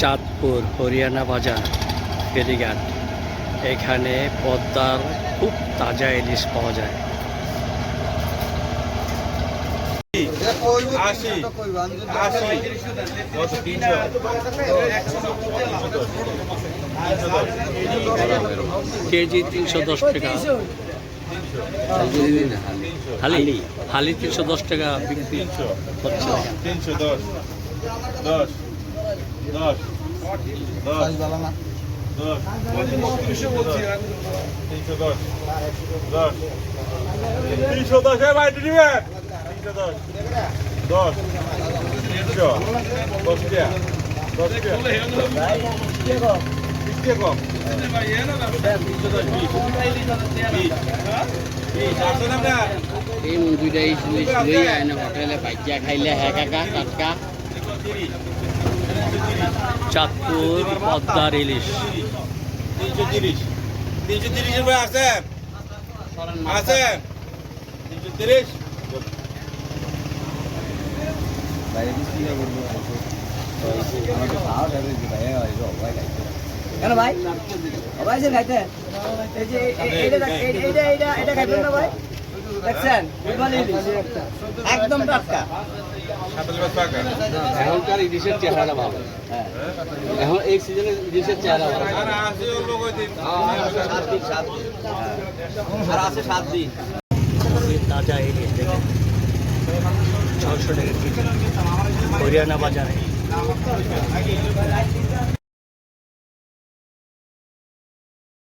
চাঁদপুর হরিয়ানা বাজার ফেরিঘাট। এখানে পদ্মার খুব তাজা ইলিশ পাওয়া যায়। কেজি তিনশো দশ টাকা। হালি হালি তিনশো দশ টাকা বিক্রি তিনশো হচ্ছে। দশ দশ। তিনশো দশ এ ভাই তিনশো দশ দশ এই না হোটেলে বাইকিয়া খাইলে হ্যাঁ টাটকা। চাঁদপুর পদ্মার ইলিশ তিনশো তিরিশ তিনশো তিরিশের ভাই আছেন আছেন তিনশো তিরিশ কেন ভাই ভাই যে খাইতে এই যে এ- এইটা এইটা এইটা এটা খাইতেন না ভাই দেখছেন? একদম টাটকা। এখনকার ইলিশের চেহারা ভালো। এখন এই সিজনে ইলিশের চেহারা ভালো। আর আছে আর আছে সাত দিন। তাজা ইলিশ দেখেন। ছশো টাকা কেজি। হরিয়ানা বাজারে।